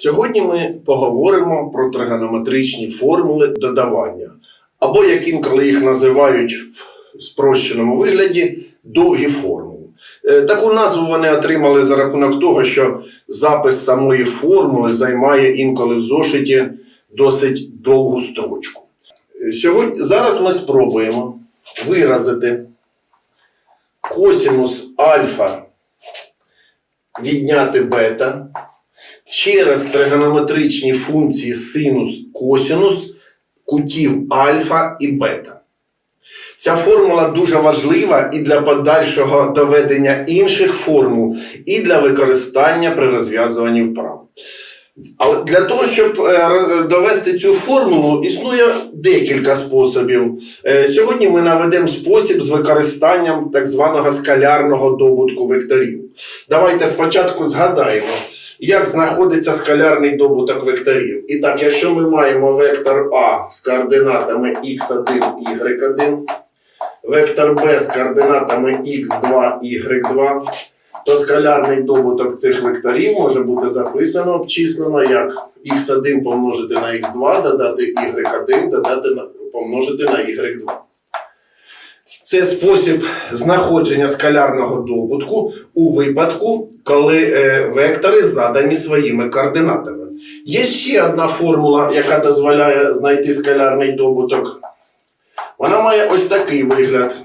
Сьогодні ми поговоримо про тригонометричні формули додавання, або як інколи їх називають в спрощеному вигляді довгі формули. Е, Таку назву вони отримали за рахунок того, що запис самої формули займає інколи в зошиті досить довгу строчку. Е, Сьогодні, зараз ми спробуємо виразити косінус альфа відняти бета через тригонометричні функції синус, косінус кутів альфа і бета. Ця формула дуже важлива і для подальшого доведення інших формул, і для використання при розв'язуванні вправ. Але для того, щоб е, довести цю формулу, існує декілька способів. Е, Сьогодні ми наведемо спосіб з використанням так званого скалярного добутку векторів. Давайте спочатку згадаємо, як знаходиться скалярний добуток векторів. І так, якщо ми маємо вектор А з координатами x1, y1, вектор Б з координатами x2, y2, то скалярний добуток цих векторів може бути записано, обчислено як x1 помножити на x2, додати y1, додати помножити на y2. Це спосіб знаходження скалярного добутку у випадку, коли е, вектори задані своїми координатами. Є ще одна формула, яка дозволяє знайти скалярний добуток. Вона має ось такий вигляд.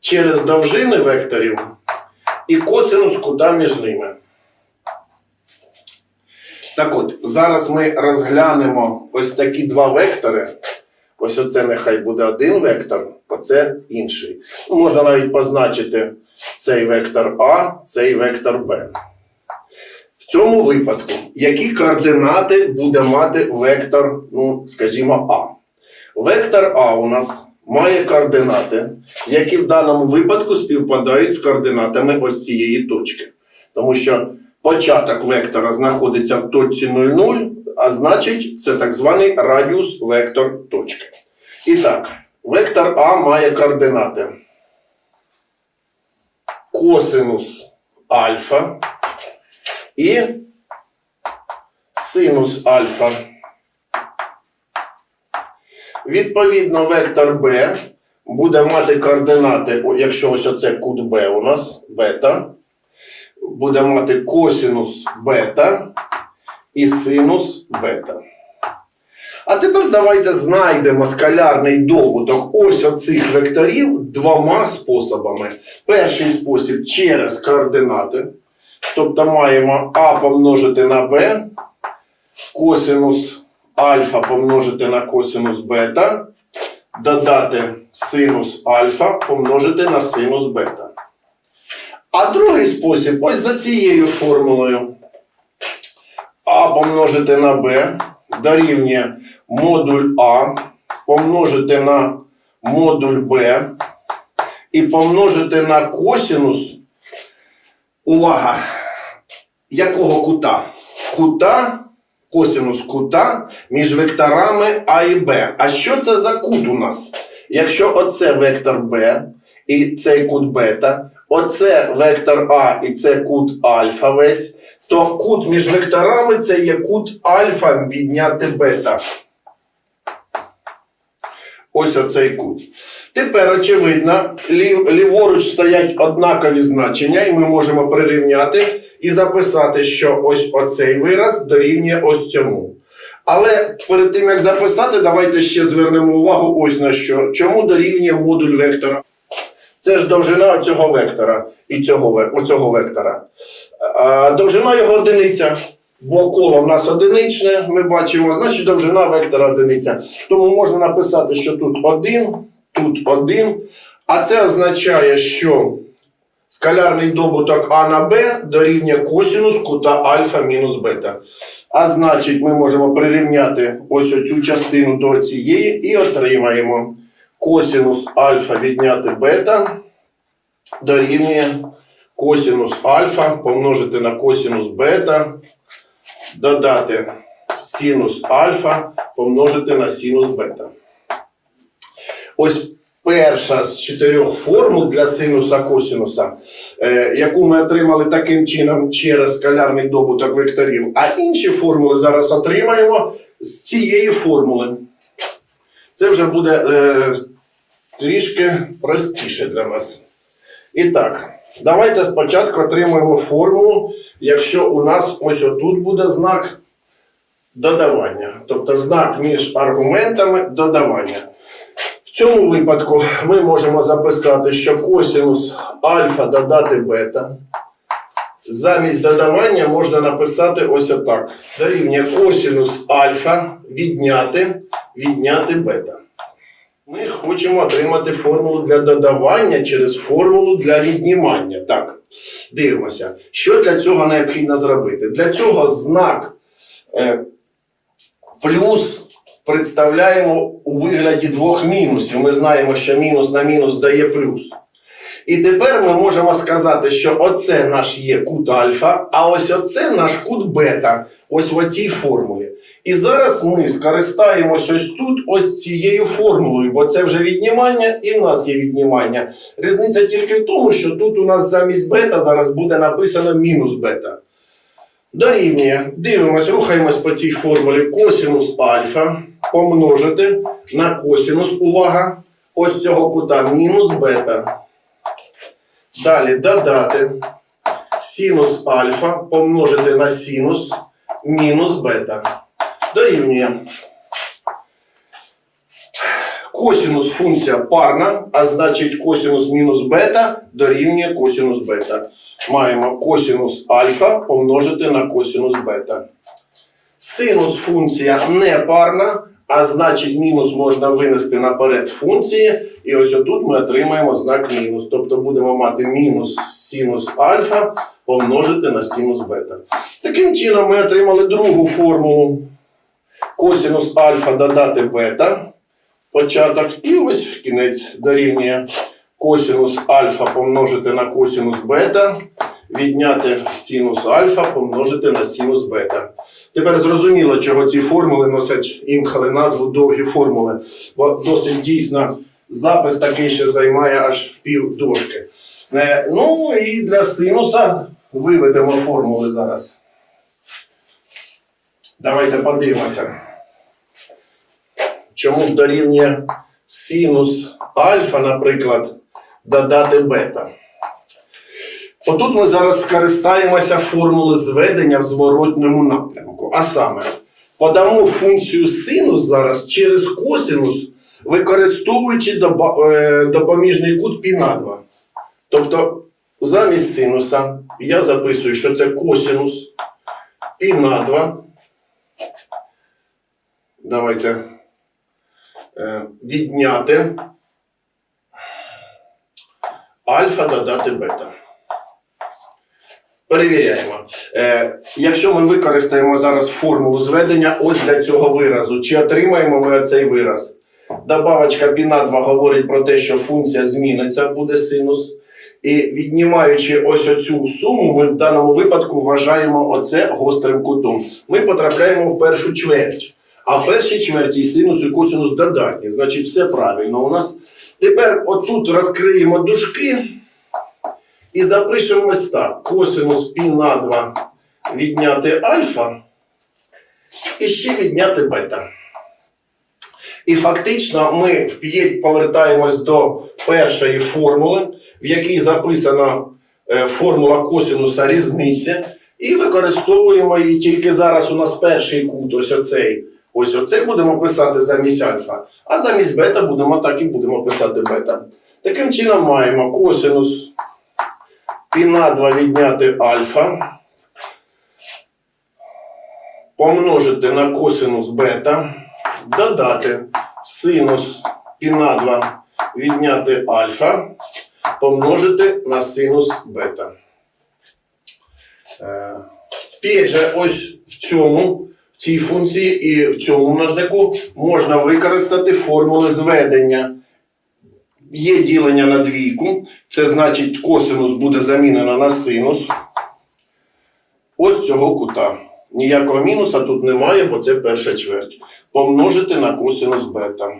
Через довжини векторів і косинус кута між ними. Так от, зараз ми розглянемо ось такі два вектори. Ось оце нехай буде один вектор, оце інший. Ну, можна навіть позначити цей вектор А, цей вектор Б. В цьому випадку, які координати буде мати вектор, ну, скажімо, А? Вектор А у нас має координати, які в даному випадку співпадають з координатами ось цієї точки. Тому що початок вектора знаходиться в точці 00, а значить, це так званий радіус вектор точки. І так, вектор А має координати косинус альфа і синус альфа. Відповідно, вектор Б буде мати координати, якщо ось оце кут Б у нас, бета, буде мати косинус бета і синус бета. А тепер давайте знайдемо скалярний добуток ось оцих векторів двома способами. Перший спосіб через координати. Тобто маємо А помножити на Б, косинус альфа помножити на косинус бета, додати синус альфа помножити на синус бета. А другий спосіб ось за цією формулою. А помножити на Б дорівнює модуль А помножити на модуль Б і помножити на косинус. Увага! Якого кута? Кута, косинус кута між векторами А і Б. А що це за кут у нас? Якщо оце вектор Б і цей кут бета, оце вектор А і це кут альфа весь, то кут між векторами це є кут альфа відняти бета. Ось оцей кут. Тепер, очевидно, лів, ліворуч стоять однакові значення, і ми можемо прирівняти і записати, що ось оцей вираз дорівнює ось цьому. Але перед тим як записати, давайте ще звернемо увагу ось на що. Чому дорівнює модуль вектора? Це ж довжина цього вектора і цього, оцього вектора. Довжина його одиниця. Бо коло в нас одиничне, ми бачимо, значить довжина вектора одиниця. Тому можна написати, що тут 1, тут 1. А це означає, що скалярний добуток А на Б дорівнює косінус кута альфа мінус бета. А значить, ми можемо прирівняти ось оцю частину до цієї і отримаємо косінус альфа відняти бета дорівнює косінус альфа помножити на косінус бета, додати синус альфа помножити на синус бета. Ось перша з чотирьох формул для синуса косинуса, е, яку ми отримали таким чином через скалярний добуток векторів. А інші формули зараз отримаємо з цієї формули. Це вже буде е, трішки простіше для вас. І так, давайте спочатку отримаємо формулу, якщо у нас ось отут буде знак додавання. Тобто знак між аргументами додавання. В цьому випадку ми можемо записати, що косинус альфа додати бета. Замість додавання можна написати ось отак. Дорівнює косинус альфа відняти, відняти бета. Ми хочемо отримати формулу для додавання через формулу для віднімання. Так, дивимося. Що для цього необхідно зробити? Для цього знак е, плюс представляємо у вигляді двох мінусів. Ми знаємо, що мінус на мінус дає плюс. І тепер ми можемо сказати, що оце наш є кут альфа, а ось оце наш кут бета. Ось в цій формулі. І зараз ми скористаємось ось тут, ось цією формулою, бо це вже віднімання, і в нас є віднімання. Різниця тільки в тому, що тут у нас замість бета зараз буде написано мінус бета. Дорівнює. Дивимось, рухаємось по цій формулі косинус альфа помножити на косинус, увага, ось цього кута мінус бета. Далі додати синус альфа помножити на синус мінус бета. Дорівнює. Косинус функція парна, а значить косинус мінус бета дорівнює косинус бета. Маємо косинус альфа помножити на косинус бета. Синус функція не парна, а значить мінус можна винести наперед функції. І ось отут ми отримаємо знак мінус. Тобто будемо мати мінус синус альфа помножити на синус бета. Таким чином ми отримали другу формулу. Косинус альфа додати бета. Початок. І ось кінець дорівнює косинус альфа помножити на косинус бета. Відняти синус альфа помножити на синус бета. Тепер зрозуміло, чого ці формули носять інколи назву довгі формули. Бо досить дійсно запис такий, що займає аж пів дошки. Е, Ну і для синуса виведемо формули зараз. Давайте подивимося. Чому дорівнює синус альфа, наприклад, додати бета. Отут ми зараз скористаємося формули зведення в зворотньому напрямку. А саме, подамо функцію синус зараз через косинус, використовуючи е, допоміжний кут π на 2. Тобто, замість синуса я записую, що це косинус π на 2. Давайте е, відняти альфа додати бета. Перевіряємо. Е, якщо ми використаємо зараз формулу зведення ось для цього виразу, чи отримаємо ми цей вираз? Добавочка π на 2 говорить про те, що функція зміниться, буде синус. І віднімаючи ось оцю суму, ми в даному випадку вважаємо оце гострим кутом. Ми потрапляємо в першу чверть. А в першій чверті синус і косинус додатні. Значить, все правильно у нас. Тепер отут розкриємо дужки і запишемо ось так. Косинус π на 2 відняти альфа і ще відняти бета. І фактично ми повертаємось до першої формули, в якій записана е, формула косинуса різниці, і використовуємо її тільки зараз у нас перший кут, ось оцей. Ось оцей будемо писати замість альфа, а замість бета будемо так і будемо писати бета. Таким чином маємо косинус π на 2 відняти альфа, помножити на косинус бета, додати синус π на 2 відняти альфа, помножити на синус бета. Е, Опять же, ось в цьому, в цій функції і в цьому множнику можна використати формули зведення. Є ділення на двійку, це значить косинус буде замінено на синус. Ось цього кута. Ніякого мінуса тут немає, бо це перша чверть. Помножити на косинус бета.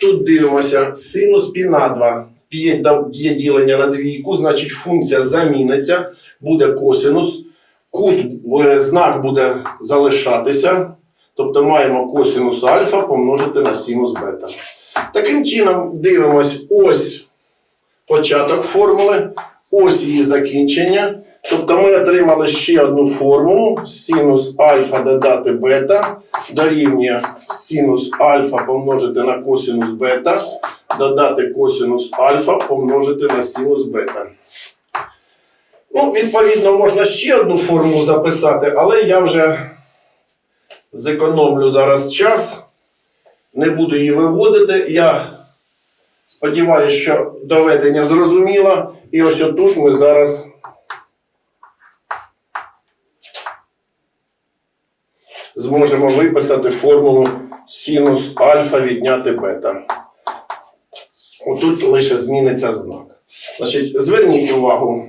Тут дивимося синус пі на 2. Є ділення на двійку, значить функція заміниться, буде косинус. Кут, е, знак буде залишатися. Тобто маємо косинус альфа помножити на синус бета. Таким чином, дивимось ось початок формули, ось її закінчення. Тобто ми отримали ще одну формулу: синус альфа додати бета дорівнює синус альфа помножити на косинус бета, додати косинус альфа помножити на синус бета. Ну, відповідно, можна ще одну формулу записати, але я вже зекономлю зараз час, не буду її виводити. Я сподіваюся, що доведення зрозуміло. І ось отут ми зараз. Зможемо виписати формулу синус альфа відняти бета. Отут лише зміниться знак. Значить, зверніть увагу.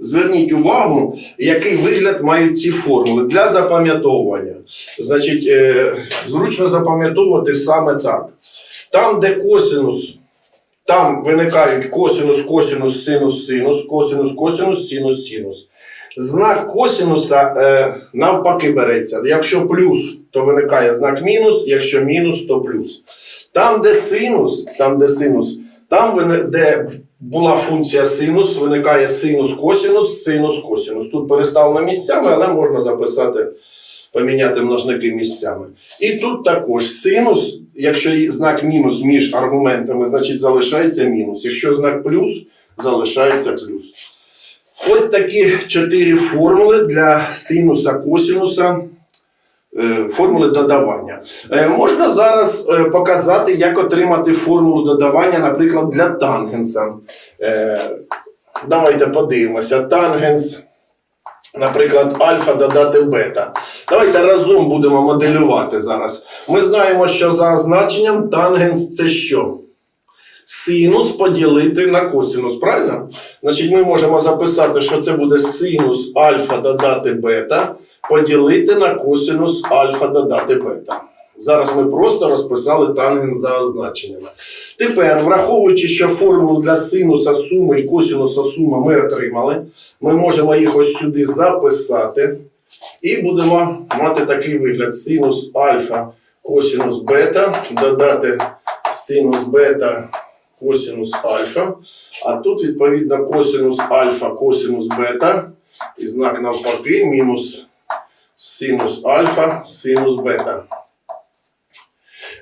Зверніть увагу, який вигляд мають ці формули для запам'ятовування. Значить, е, зручно запам'ятовувати саме так. Там, де косинус, там виникають косинус, косинус, синус, синус, косинус, косинус, синус, синус. Знак косинуса е, навпаки береться. Якщо плюс, то виникає знак мінус, якщо мінус, то плюс. Там, де синус, там, де синус, там, де була функція синус, виникає синус, косинус, синус, косинус. Тут переставлено місцями, але можна записати, поміняти множники місцями. І тут також синус, якщо знак мінус між аргументами, значить залишається мінус. Якщо знак плюс, залишається плюс. Ось такі чотири формули для синуса, косинуса, е, формули додавання. Е, Можна зараз е, показати, як отримати формулу додавання, наприклад, для тангенса. Давайте подивимося. Тангенс, наприклад, альфа додати бета. Давайте разом будемо моделювати зараз. Ми знаємо, що за означенням тангенс це що? Синус поділити на косинус, правильно? Значить, ми можемо записати, що це буде синус альфа додати бета, поділити на косинус альфа додати бета. Зараз ми просто розписали тангенс за означеннями. Тепер, враховуючи, що формулу для синуса суми і косинуса суми ми отримали, ми можемо їх ось сюди записати. І будемо мати такий вигляд: синус альфа, косинус бета, додати синус бета, косинус альфа. А тут, відповідно, косинус альфа, косинус бета. І знак навпаки, мінус синус альфа, синус бета.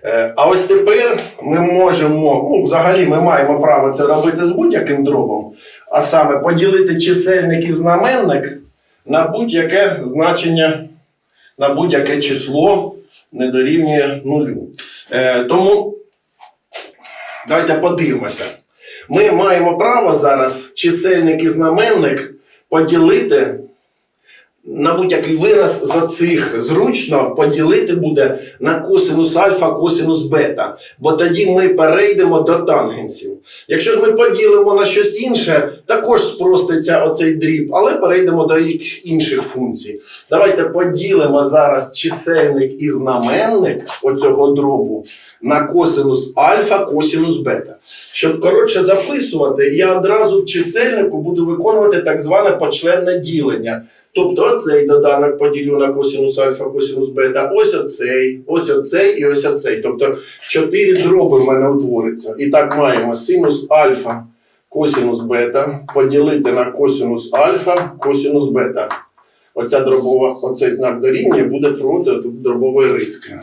Е, А ось тепер ми можемо, ну, взагалі ми маємо право це робити з будь-яким дробом, а саме поділити чисельник і знаменник на будь-яке значення, на будь-яке число не дорівнює нулю. Е, тому давайте подивимося. Ми маємо право зараз чисельник і знаменник поділити на будь-який вираз з оцих зручно поділити буде на косинус альфа, косинус бета. Бо тоді ми перейдемо до тангенсів. Якщо ж ми поділимо на щось інше, також спроститься оцей дріб, але перейдемо до інших функцій. Давайте поділимо зараз чисельник і знаменник оцього дробу на косинус альфа, косинус бета. Щоб коротше записувати, я одразу в чисельнику буду виконувати так зване почленне ділення. Тобто оцей доданок поділю на косинус альфа, косинус бета, ось оцей, ось оцей і ось оцей. Тобто чотири дроби в мене утвориться. І так маємо синус альфа, косинус бета, поділити на косинус альфа, косинус бета. Оця дробова, оцей знак дорівнює буде проти дробової риски.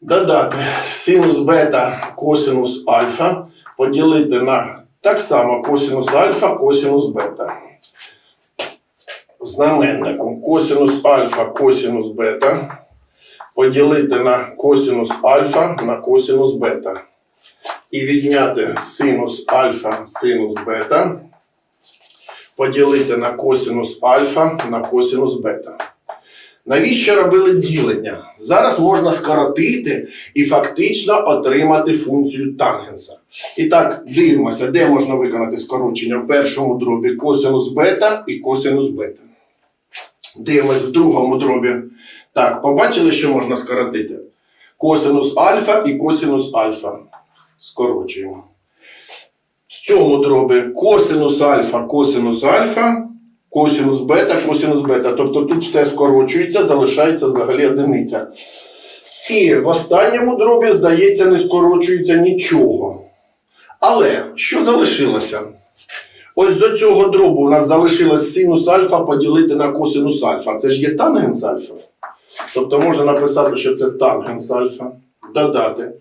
Додати синус бета, косинус альфа, поділити на так само косинус альфа, косинус бета в знаменнику косинус альфа, косинус бета поділити на косинус альфа на косинус бета. І відняти синус альфа, синус бета, поділити на косинус альфа на косинус бета. Навіщо робили ділення? Зараз можна скоротити і фактично отримати функцію тангенса. І так, дивимося, де можна виконати скорочення в першому дробі косинус бета і косинус бета. Дивимось в другому дробі. Так, побачили, що можна скоротити? косинус альфа і косинус альфа. Скорочуємо. В цьому дробі косинус альфа, косинус альфа, косинус бета, косинус бета. Тобто тут все скорочується, залишається взагалі одиниця. І в останньому дробі, здається, не скорочується нічого. Але що залишилося? Ось з цього дробу у нас залишилось синус альфа поділити на косинус альфа. Це ж є тангенс альфа. Тобто можна написати, що це тангенс альфа. Додати.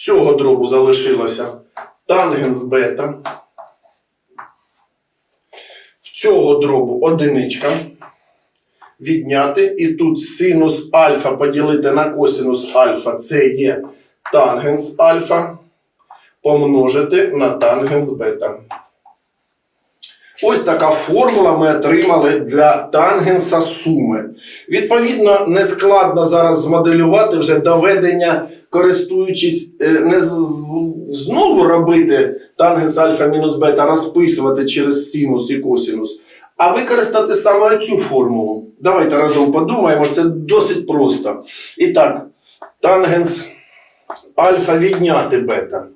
В цього дробу залишилося тангенс бета. В цього дробу одиничка. Відняти. І тут синус альфа поділити на косинус альфа. Це є тангенс альфа. Помножити на тангенс бета. Ось така формула ми отримали для тангенса суми. Відповідно, не складно зараз змоделювати вже доведення, користуючись е, не знову робити тангенс альфа мінус бета, розписувати через синус і косинус, а використати саме цю формулу. Давайте разом подумаємо, це досить просто. І так, тангенс альфа відняти бета.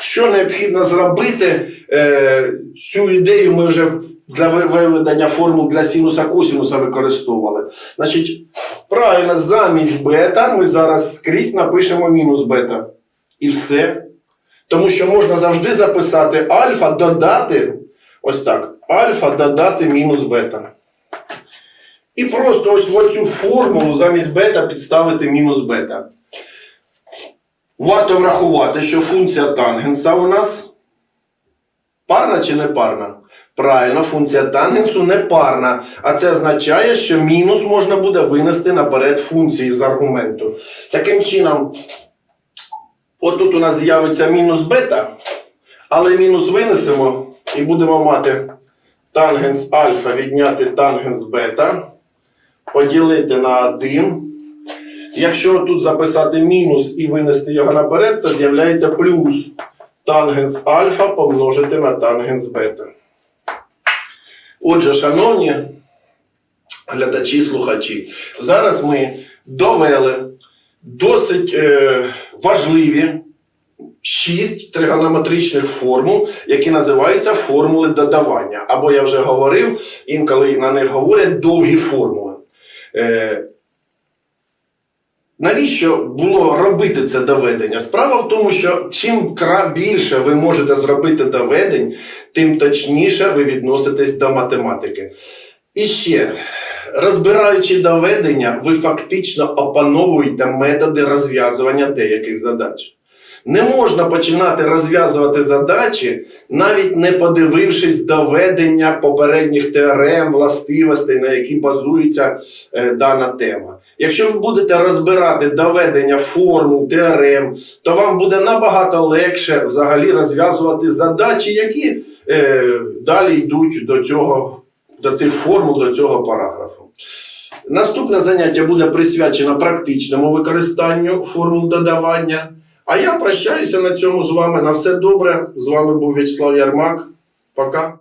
Що необхідно зробити? Е, цю ідею ми вже для виведення формул для синуса косинуса використовували. Значить, правильно, замість бета ми зараз скрізь напишемо мінус бета. І все. Тому що можна завжди записати альфа додати ось так. Альфа додати мінус бета. І просто ось в оцю формулу замість бета підставити мінус бета. Варто врахувати, що функція тангенса у нас парна чи не парна? Правильно, функція тангенсу не парна, а це означає, що мінус можна буде винести наперед функції з аргументу. Таким чином, отут у нас з'явиться мінус бета, але мінус винесемо і будемо мати тангенс альфа відняти тангенс бета, поділити на 1. Якщо тут записати мінус і винести його наперед, то з'являється плюс тангенс альфа помножити на тангенс бета. Отже, шановні глядачі слухачі, зараз ми довели досить е, важливі шість тригонометричних формул, які називаються формули додавання. Або я вже говорив, інколи на них говорять довгі формули. Е, Навіщо було робити це доведення? Справа в тому, що чим більше ви можете зробити доведень, тим точніше ви відноситесь до математики. І ще, розбираючи доведення, ви фактично опановуєте методи розв'язування деяких задач. Не можна починати розв'язувати задачі, навіть не подивившись доведення попередніх теорем, властивостей, на які базується е, дана тема. Якщо ви будете розбирати доведення формул, теорем, то вам буде набагато легше взагалі розв'язувати задачі, які е, далі йдуть до, цього, до цих формул, до цього параграфу. Наступне заняття буде присвячено практичному використанню формул додавання. А я прощаюся на цьому з вами. На все добре. З вами був Вячеслав Ярмак. Пока.